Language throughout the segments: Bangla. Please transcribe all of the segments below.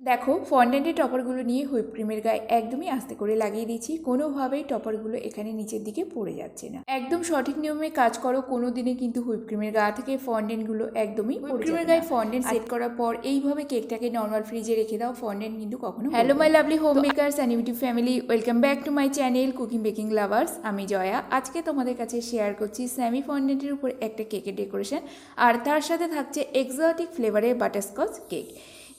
দেখো ফন্ডেন্টের টপারগুলো নিয়ে হুইপ ক্রিমের গায়ে একদমই আস্তে করে লাগিয়ে দিচ্ছি কোনোভাবেই টপারগুলো এখানে নিচের দিকে পড়ে যাচ্ছে না। একদম সঠিক নিয়মে কাজ করো কোনো দিনে কিন্তু হুইপ ক্রিমের গা থেকে ফন্ডেন্টগুলো একদমই হুইপ ক্রিমের গায়ে ফন্ডেন্ট সেট করার পর এইভাবে কেকটাকে নর্মাল ফ্রিজে রেখে দাও ফন্ডেন্ট কিন্তু কখনো hello my lovely home makers and YouTube family welcome back to my channel cooking baking lovers আমি জয়া। আজকে তোমাদের কাছে শেয়ার করছি স্যামি ফন্ডেন্টের উপর একটা কেকের ডেকোরেশন আর তার সাথে থাকছে এক্সোটিক ফ্লেভারের বাটারস্কচ কেক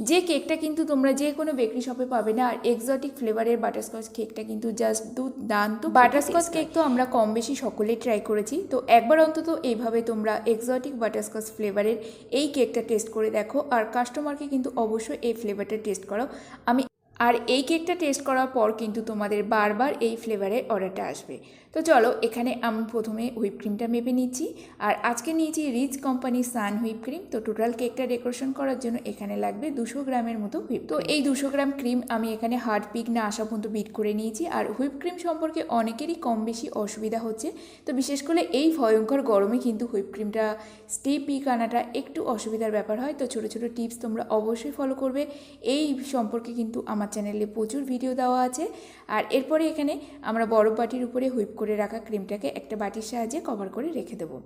যে কেকটা কিন্তু তোমরা যে কোনো বেকারি শপে পাবে না আর এক্সটিক ফ্লেভারের বাটারস্কচ কেকটা কিন্তু জাস্ট দুর্দান্ত বাটারস্কচ কেক তো আমরা কম বেশি সকলেই ট্রাই করেছি। তো একবার অন্তত এইভাবে তোমরা এক্সোটিক বাটারস্কচ ফ্লেভারের এই কেকটা টেস্ট করে দেখো আর কাস্টমারকে কিন্তু অবশ্যই এই ফ্লেভারটা টেস্ট করো আমি আর এই কেকটা টেস্ট করার পর কিন্তু তোমাদের বারবার এই ফ্লেভারের অর্ডারটা আসবে। তো চলো, এখানে আমি প্রথমে হুইপ ক্রিমটা মেপে নিচ্ছি। আর আজকে নিয়েছি রিচ কোম্পানির সান হুইপ ক্রিম তো টোটাল কেকটা ডেকোরেশন করার জন্য এখানে লাগবে দুশো গ্রামের মতো হুইপ তো এই দুশো গ্রাম ক্রিম আমি এখানে হার্ড পিক না আসা পর্যন্ত বিট করে নিয়েছি। আর হুইপ ক্রিম সম্পর্কে অনেকেরই কম বেশি অসুবিধা হচ্ছে। তো বিশেষ করে এই ভয়ঙ্কর গরমে কিন্তু হুইপ ক্রিমটা স্টে পিক আনাটা একটু অসুবিধার ব্যাপার হয়। তো ছোটো ছোটো টিপস তোমরা অবশ্যই ফলো করবে। এই সম্পর্কে কিন্তু আমার চ্যানেলে প্রচুর ভিডিও দেওয়া আছে। আর এরপরে এখানে আমরা বরফ বাটির উপরে হুইপ করে রাখা ক্রিমটাকে একটা বাটির সাহায্যে কভার করে রেখে দেবো।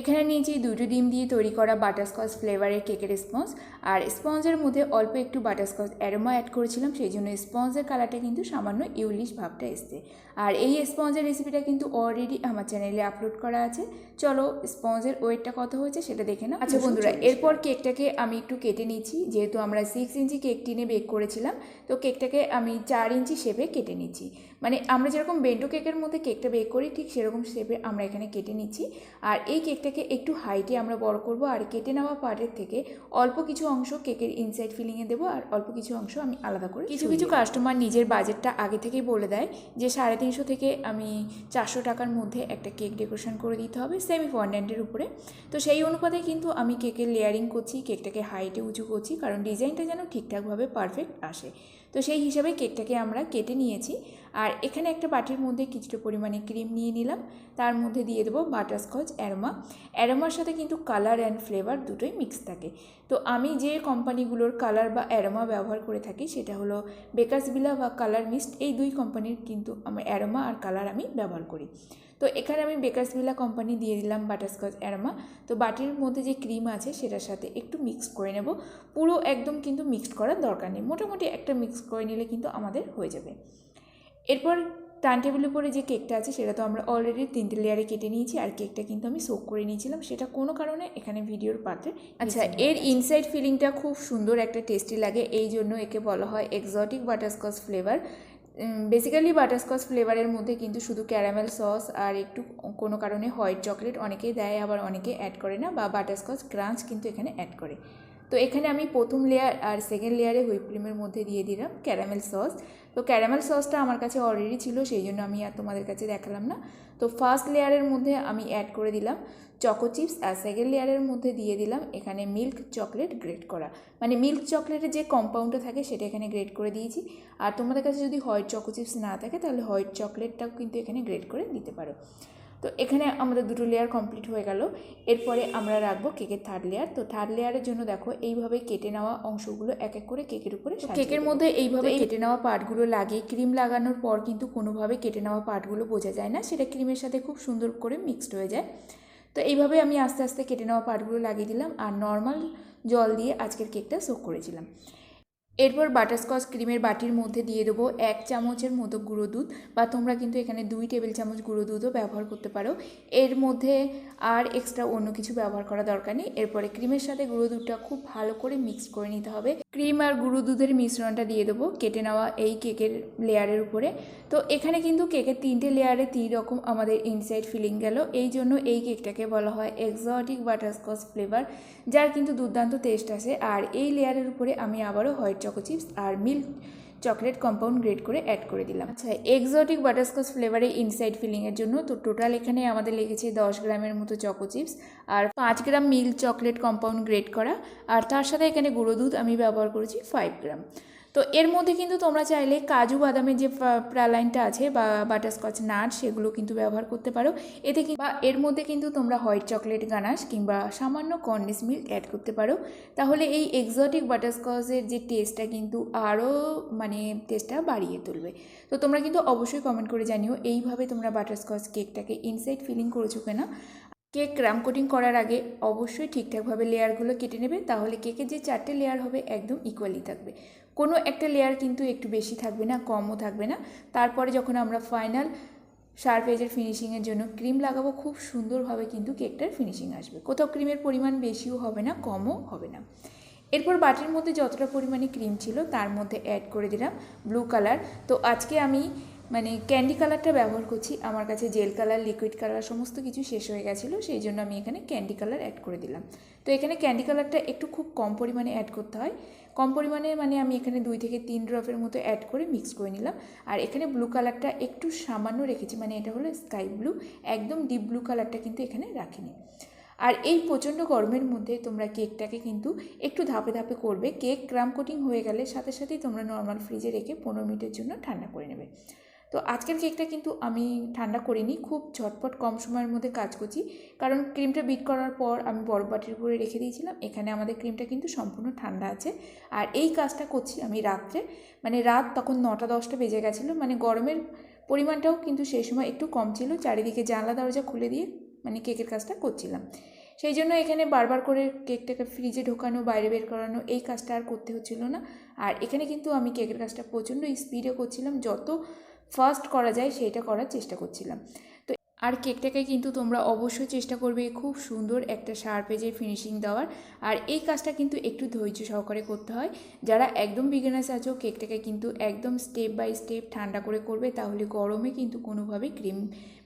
এখানে নিয়েছি দুটো ডিম দিয়ে তৈরি করা বাটারস্কচ ফ্লেভারের কেকের স্পঞ্জ। আর স্পঞ্জের মধ্যে অল্প একটু বাটারস্কচ অ্যারোমা অ্যাড করেছিলাম সেই জন্য স্পঞ্জের কালারটা কিন্তু সামান্য ইউলিশ ভাবটা এসছে। আর এই স্পঞ্জের রেসিপিটা কিন্তু অলরেডি আমার চ্যানেলে আপলোড করা আছে। চলো স্পঞ্জের ওয়েটটা কত হয়েছে সেটা দেখে নাও। আচ্ছা বন্ধুরা এরপর কেকটাকে আমি একটু কেটে নিচ্ছি। যেহেতু আমরা সিক্স ইঞ্চি কেক টিনে বেক করেছিলাম তো কেকটাকে আমি চার ইঞ্চি শেপে কেটে নিচ্ছি। মানে আমরা যেরকম বেন্টো কেকের মধ্যে কেকটা বেক করি ঠিক সেরকম শেপে আমরা এখানে কেটে নিচ্ছি। আর এই কেকটাকে একটু হাইটে আমরা বড় করব আর কেটে নেওয়া পার্টের থেকে অল্প কিছু অংশ কেকের ইনসাইড ফিলিংয়ে দেবো আর অল্প কিছু অংশ আমি আলাদা করে কিছু কিছু কাস্টমার নিজের বাজেটটা আগে থেকেই বলে দেয় যে সাড়ে তিনশো থেকে আমি চারশো টাকার মধ্যে একটা কেক ডেকোরেশন করে দিতে হবে সেমি ফন্ডেন্টের উপরে। তো সেই অনুপাতে কিন্তু আমি কেকের লেয়ারিং করছি কেকটাকে হাইটে উঁচু করছি কারণ ডিজাইনটা যেন ঠিকঠাকভাবে পারফেক্ট আসে। তো সেই হিসাবে কেকটাকে আমরা কেটে নিয়েছি। আর এখানে একটা বাটির মধ্যে কিছুটা পরিমাণে ক্রিম নিয়ে নিলাম। তার মধ্যে দিয়ে দেবো বাটারস্কচ, অ্যারোমা। অ্যারোমার সাথে কিন্তু কালার অ্যান্ড ফ্লেভার দুটোই মিক্স থাকে। তো আমি যে কোম্পানিগুলোর কালার বা অ্যারোমা ব্যবহার করে থাকি, সেটা হলো বেকার্স বিলা বা কালার মিস্ট, এই দুই কোম্পানির কিন্তু আমার অ্যারোমা আর কালার আমি ব্যবহার করি। তো এখানে আমি বেকার্স বিলা কোম্পানি দিয়ে দিলাম বাটারস্কচ অ্যারোমা তো বাটির মধ্যে যে ক্রিম আছে সেটার সাথে একটু মিক্স করে নেব। পুরো একদম কিন্তু মিক্সড করার দরকার নেই। মোটামুটি একটা মিক্স করে নিলে কিন্তু আমাদের হয়ে যাবে। এরপর টান টেবিলের উপরে যে কেকটা আছে সেটা তো আমরা অলরেডি তিনটে লেয়ারে কেটে নিয়েছি। আর কেকটা কিন্তু আমি সোক করে নিয়েছিলাম। সেটা কোনো কারণে এখানে ভিডিওর পাত্রে আচ্ছা এর ইনসাইড ফিলিংটা খুব সুন্দর একটা টেস্টি লাগে। এই জন্য একে বলা হয় exotic butterscotch flavour basically butterscotch ফ্লেভারের মধ্যে কিন্তু শুধু ক্যারামেল সস আর একটু কোনো কারণে হোয়াইট চকলেট অনেকেই দেয়, আবার অনেকে অ্যাড করে না, বা বাটারস্কচ ক্রাঞ্চ কিন্তু এখানে অ্যাড করে। তো এখানে আমি প্রথম লেয়ার আর সেকেন্ড লেয়ারে হুইপ ক্রিমের মধ্যে দিয়ে দিলাম ক্যারামেল সস তো ক্যারামেল সসটা আমার কাছে অলরেডি ছিল, সেই জন্য আমি আর তোমাদের কাছে দেখালাম না। তো ফার্স্ট লেয়ারের মধ্যে আমি অ্যাড করে দিলাম চকো চিপস আর সেকেন্ড লেয়ারের মধ্যে দিয়ে দিলাম এখানে মিল্ক চকলেট গ্রেট করা। মানে মিল্ক চকলেটের যে কম্পাউন্ডটা থাকে সেটা এখানে গ্রেট করে দিয়েছি। আর তোমাদের কাছে যদি হোয়াইট চকো চিপস না থাকে, তাহলে হোয়াইট চকলেটটাও কিন্তু এখানে গ্রেট করে দিতে পারো। তো এখানে আমাদের দুটো লেয়ার কমপ্লিট হয়ে গেল। এরপরে আমরা রাখব কেকের থার্ড লেয়ার তো থার্ড লেয়ারের জন্য দেখো এইভাবে কেটে নেওয়া অংশগুলো এক এক করে কেকের উপরে কেকের মধ্যে এইভাবে কেটে নেওয়া পার্টগুলো লাগিয়ে ক্রিম লাগানোর পর কিন্তু কোনোভাবে কেটে নেওয়া পার্টগুলো বোঝা যায় না। সেটা ক্রিমের সাথে খুব সুন্দর করে মিক্সড হয়ে যায়। তো এইভাবে আমি আস্তে আস্তে কেটে নেওয়া পার্টগুলো লাগিয়ে দিলাম। আর নর্মাল জল দিয়ে আজকের কেকটা সোক করেছিলাম। এরপর বাটারস্কচ ক্রিমের বাটির মধ্যে দিয়ে দেবো এক চামচের মতো গুঁড়ো দুধ বা তোমরা কিন্তু এখানে দুই টেবিল চামচ গুঁড়ো দুধও ব্যবহার করতে পারো। এর মধ্যে আর এক্সট্রা অন্য কিছু ব্যবহার করা দরকার নেই। এরপরে ক্রিমের সাথে গুঁড়ো দুধটা খুব ভালো করে মিক্স করে নিতে হবে। ক্রিম আর গুঁড়ো দুধের মিশ্রণটা দিয়ে দেবো কেটে নেওয়া এই কেকের লেয়ারের উপরে। তো এখানে কিন্তু কেকের তিনটে লেয়ারে তিন রকম আমাদের ইনসাইড ফিলিং গেল। এই জন্য এই কেকটাকে বলা হয় এক্সটিক বাটারস্কচ ফ্লেভার যার কিন্তু দুর্দান্ত টেস্ট আছে। আর এই লেয়ারের উপরে আমি আবারও হোয়াইট চকো চিপস আর মিল্ক চকলেট কম্পাউন্ড গ্রেড করে অ্যাড করে দিলাম। আচ্ছা এক্সোটিক বাটারস্কচ ফ্লেভারে ইনসাইড ফিলিংয়ের জন্য তো টোটাল এখানে আমাদের লেগেছে দশ গ্রামের মতো চকো চিপস আর পাঁচ gram milk chocolate compound grade করা। আর তার সাথে এখানে গুঁড়ো দুধ আমি ব্যবহার করেছি ফাইভ গ্রাম তো এর মধ্যে কিন্তু তোমরা চাইলে কাজু বাদামের যে প্রালাইনটা আছে বা বাটারস্কচ নাট সেগুলো কিন্তু ব্যবহার করতে পারো। এতে কি বা এর মধ্যে কিন্তু তোমরা হোয়াইট চকলেট গানাশ কিংবা সামান্য কন্ডেন্স মিল্ক অ্যাড করতে পারো। তাহলে এই এক্সোটিক বাটারস্কচের যে টেস্টটা কিন্তু আরও মানে টেস্টটা বাড়িয়ে তুলবে। তো তোমরা কিন্তু অবশ্যই কমেন্ট করে জানিও এইভাবে তোমরা বাটারস্কচ কেকটাকে ইনসাইড ফিলিং করেছ কিনা। কেক ক্রাম কোটিং করার আগে অবশ্যই ঠিকঠাকভাবে লেয়ারগুলো কেটে নেবে। তাহলে কেকের যে চারটে লেয়ার হবে একদম ইকুয়ালি থাকবে। কোনো একটা লেয়ার কিন্তু একটু বেশি থাকবে না, কমও থাকবে না। তারপরে যখন আমরা ফাইনাল শার্প এজের ফিনিশিংয়ের জন্য ক্রিম লাগাবো, খুব সুন্দরভাবে কিন্তু কেকটার ফিনিশিং আসবে। কোথাও ক্রিমের পরিমাণ বেশিও হবে না, কমও হবে না। এরপর বাটির মধ্যে যতটা পরিমাণে ক্রিম ছিল, তার মধ্যে অ্যাড করে দিলাম ব্লু কালার তো আজকে আমি মানে ক্যান্ডি কালারটা ব্যবহার করছি। আমার কাছে জেল কালার লিকুইড কালার সমস্ত কিছু শেষ হয়ে গেছিল, সেই জন্য আমি এখানে ক্যান্ডি কালার অ্যাড করে দিলাম। তো এখানে ক্যান্ডি কালারটা একটু খুব কম পরিমাণে অ্যাড করতে হয়। কম পরিমাণে মানে আমি এখানে দুই থেকে তিন ড্রপের মতো অ্যাড করে মিক্স করে নিলাম। আর এখানে ব্লু কালারটা একটু সামান্য রেখেছি মানে এটা হলো স্কাই ব্লু একদম ডিপ ব্লু কালারটা কিন্তু এখানে রাখিনি। আর এই প্রচণ্ড গরমের মধ্যে তোমরা কেকটাকে কিন্তু একটু ধাপে ধাপে করবে। কেক ক্রাম কোটিং হয়ে গেলে সাথে সাথেই তোমরা নর্মাল ফ্রিজে রেখে পনেরো মিনিটের জন্য ঠান্ডা করে নেবে। তো আজকের কেকটা কিন্তু আমি ঠান্ডা করিনি, খুব ঝটপট কম সময়ের মধ্যে কাজ করছি। কারণ ক্রিমটা বিট করার পর আমি বরফ বাটির উপরে রেখে দিয়েছিলাম, এখানে আমাদের ক্রিমটা কিন্তু সম্পূর্ণ ঠান্ডা আছে। আর এই কাজটা করছি আমি রাত্রে মানে রাত তখন নটা দশটা বেজে গেছিল মানে গরমের পরিমাণটাও কিন্তু সেই সময় একটু কম ছিল, চারিদিকে জানলা দরজা খুলে দিয়ে মানে কেকের কাজটা করছিলাম। সেই জন্য এখানে বারবার করে কেকটাকে ফ্রিজে ঢোকানো, বাইরে বের করানো, এই কাজটা আর করতে হচ্ছিল না। আর এখানে কিন্তু আমি কেকের কাজটা প্রচণ্ড স্পিডে করছিলাম, যত ফাস্ট করা যায়, সেইটা করার চেষ্টা করছিলাম। তো আর কেকটাকে কিন্তু তোমরা অবশ্যই চেষ্টা করবে খুব সুন্দর একটা শার্পেজের ফিনিশিং দেওয়ার। আর এই কাজটা কিন্তু একটু ধৈর্য সহকারে করতে হয়। যারা একদম বিগিনার্স আছো, কেকটাকে কিন্তু একদম স্টেপ বাই স্টেপ ঠান্ডা করে করবে, তাহলে গরমে কিন্তু কোনোভাবেই ক্রিম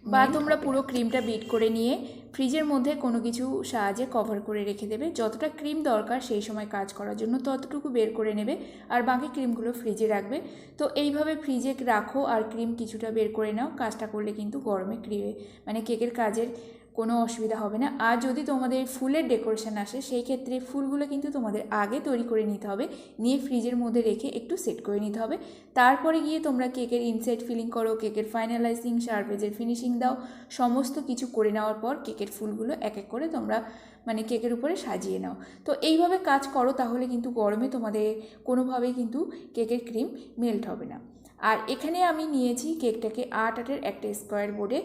বা তোমরা পুরো ক্রিমটা বিট করে নিয়ে ফ্রিজের মধ্যে কোনো কিছু সাহায্যে কভার করে রেখে দেবে। যতটা ক্রিম দরকার সেই সময় কাজ করার জন্য ততটুকু বের করে নেবে আর বাকি ক্রিমগুলো ফ্রিজে রাখবে। তো এইভাবে ফ্রিজে রাখো আর ক্রিম কিছুটা বের করে নাও। কাজটা করলে কিন্তু গরমে ক্রিমে মানে কেকের কাজের কোনো অসুবিধা হবে না। আর যদি তোমাদের ফুলের ডেকোরেশন আসে, সেই ক্ষেত্রে ফুলগুলো কিন্তু তোমাদের আগে তৈরি করে নিতে হবে। নিয়ে ফ্রিজের মধ্যে রেখে একটু সেট করে নিতে হবে। তারপরে গিয়ে তোমরা কেকের ইনসাইড ফিলিং করো, কেকের ফাইনালাইজিং শার্পেজের ফিনিশিং দাও। সমস্ত কিছু করে নেওয়ার পর কেকের ফুলগুলো এক এক করে তোমরা মানে কেকের উপরে সাজিয়ে নাও। তো এইভাবে কাজ করো, তাহলে কিন্তু গরমে তোমাদের কোনোভাবেই কিন্তু কেকের ক্রিম মেল্ট হবে না। আর এখানে আমি নিয়েছি কেকটাকে আট আটের একটা স্কোয়ার বোর্ডে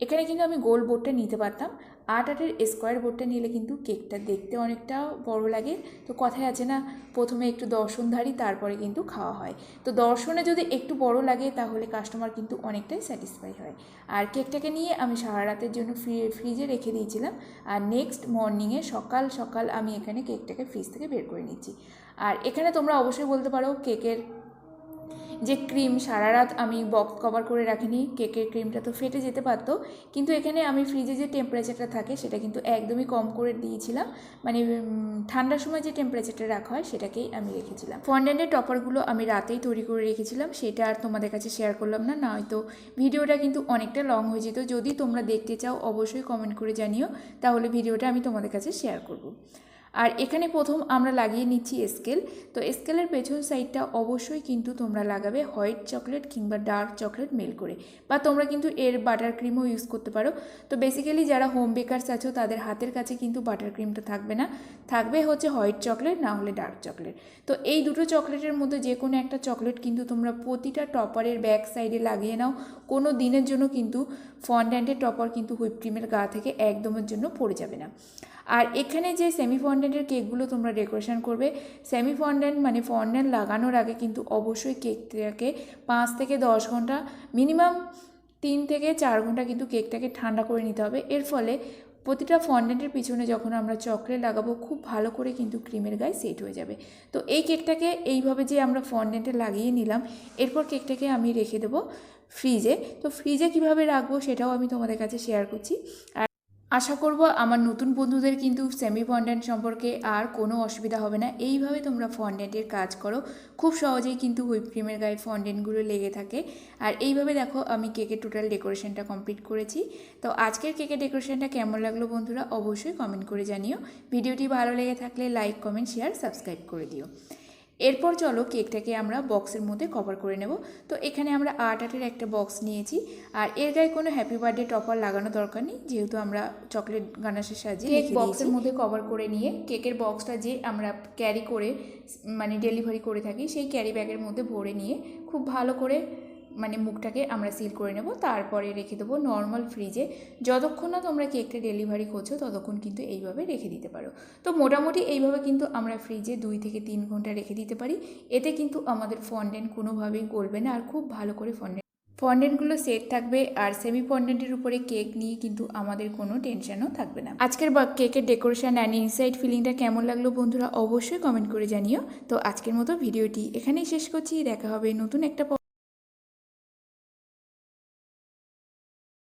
এখানে কিন্তু আমি গোল বোর্ডটা নিতে পারতাম। আট আটের স্কোয়ার বোর্ডটা নিলে কিন্তু কেকটা দেখতে অনেকটা বড় লাগে। তো কথায় আছে না, প্রথমে একটু দর্শনধারী তারপরে কিন্তু খাওয়া হয়। তো দর্শনে যদি একটু বড় লাগে, তাহলে কাস্টমার কিন্তু অনেকটাই স্যাটিসফাই হয়। আর কেকটাকে নিয়ে আমি সারা রাতের জন্য ফ্রি ফ্রিজে রেখে দিয়েছিলাম। আর নেক্সট মর্নিংয়ে সকাল সকাল আমি এখানে কেকটাকে ফ্রিজ থেকে বের করে নিচ্ছি। আর এখানে তোমরা অবশ্যই বলতে পারো, কেকের যে ক্রিম সারা রাত আমি বক্স কভার করে রাখিনি কেকের ক্রিমটা তো ফেটে যেতে পারতো। কিন্তু এখানে আমি ফ্রিজে যে টেম্পারেচারটা থাকে, সেটা কিন্তু একদমই কম করে দিয়েছিলাম। মানে ঠান্ডার সময় যে টেম্পারেচারটা রাখা হয়, সেটাকেই আমি রেখেছিলাম। ফন্ডেন্টের টপারগুলো আমি রাতেই তৈরি করে রেখেছিলাম। সেটা আর তোমাদের কাছে শেয়ার করলাম না, নয়তো ভিডিওটা কিন্তু অনেকটা লং হয়ে যেত। যদি তোমরা দেখতে চাও, অবশ্যই কমেন্ট করে জানিও। তাহলে ভিডিওটা আমি তোমাদের কাছে শেয়ার করব। আর এখানে প্রথম আমরা লাগিয়ে নিচ্ছি স্কেল। তো স্কেলের পেছন সাইডটা অবশ্যই কিন্তু তোমরা লাগাবে হোয়াইট চকলেট কিংবা ডার্ক চকলেট মেল করে। বা তোমরা কিন্তু এর বাটার ক্রিমও ইউজ করতে পারো। তো বেসিক্যালি যারা হোম বেকারস আছো, তাদের হাতের কাছে কিন্তু বাটার ক্রিমটা থাকবে না। থাকবে হচ্ছে হোয়াইট চকলেট, না হলে ডার্ক চকলেট। তো এই দুটো চকলেটের মধ্যে যে কোনো একটা চকলেট কিন্তু তোমরা প্রতিটা টপারের ব্যাক সাইডে লাগিয়ে নাও। কোনো দিনের জন্য কিন্তু ফন্ড্যান্টের টপার কিন্তু হুইপ ক্রিমের গা থেকে একদমের জন্য পড়ে যাবে না। আর এখানে যে সেমি ফন্ডেন্টের কেকগুলো তোমরা ডেকোরেশন করবে সেমি ফন্ডেন্ট মানে ফন্ডেন্ট লাগানোর আগে কিন্তু অবশ্যই কেকটাকে পাঁচ থেকে দশ ঘণ্টা মিনিমাম তিন থেকে চার ঘণ্টা কিন্তু কেকটাকে ঠান্ডা করে নিতে হবে। এর ফলে প্রতিটা ফন্ডেন্টের পিছনে যখন আমরা চকলেট লাগাবো, খুব ভালো করে কিন্তু ক্রিমের গায়ে সেট হয়ে যাবে। তো এই কেকটাকে এইভাবে যে আমরা ফন্ডেন্টে লাগিয়ে নিলাম, এরপর কেকটাকে আমি রেখে দেবো ফ্রিজে তো ফ্রিজে কীভাবে রাখব সেটাও আমি তোমাদের কাছে শেয়ার করছি। আর আশা করব আমার নতুন বন্ধুদের কিন্তু সেমি ফন্ডেন্ট সম্পর্কে আর কোনো অসুবিধা হবে না। এইভাবে তোমরা ফন্ডেন্টের কাজ করো। খুব সহজেই কিন্তু হুইপ ক্রিমের গায়ে ফন্ডেন্টগুলো লেগে থাকে। আর এইভাবে দেখো আমি কেকের টোটাল ডেকোরেশনটা কমপ্লিট করেছি। তো আজকের কেকের ডেকোরেশনটা কেমন লাগল বন্ধুরা অবশ্যই কমেন্ট করে জানিও। ভিডিওটি ভালো লেগে থাকলে লাইক কমেন্ট শেয়ার সাবস্ক্রাইব করে দিও। এরপর চলো কেকটাকে আমরা বক্সের মধ্যে কভার করে নেব। তো এখানে আমরা আট আটের একটা বক্স নিয়েছি। আর এর গায়ে কোনো হ্যাপি বার্থডে টপার লাগানো দরকার নেই যেহেতু আমরা চকলেট গানাশের সাহায্যে কেক বক্সের মধ্যে কভার করে নিয়ে কেকের বক্সটা যে আমরা ক্যারি করে মানে ডেলিভারি করে থাকি সেই ক্যারি ব্যাগের মধ্যে ভরে নিয়ে খুব ভালো করে মানে মুখটাকে আমরা সিল করে নেব, তারপরে রেখে দেবো নর্মাল ফ্রিজে যতক্ষণ না তোমরা কেকটা ডেলিভারি করছ, ততক্ষণ কিন্তু এইভাবে রেখে দিতে পারো। তো মোটামুটি এইভাবে কিন্তু আমরা ফ্রিজে দুই থেকে তিন ঘণ্টা রেখে দিতে পারি। এতে কিন্তু আমাদের ফন্ডেন্ট কোনোভাবেই গলবে না, আর খুব ভালো করে ফন্ডেন্ট ফন্ডেন্টগুলো সেট থাকবে, আর সেমি ফন্ডেন্টের উপরে কেক নিয়ে কিন্তু আমাদের কোনো টেনশনও থাকবে না। আজকের কেকের ডেকোরেশন অ্যান্ড ইনসাইড ফিলিংটা কেমন লাগল বন্ধুরা অবশ্যই কমেন্ট করে জানিও। তো আজকের মতো ভিডিওটি এখানেই শেষ করছি, দেখা হবে নতুন একটা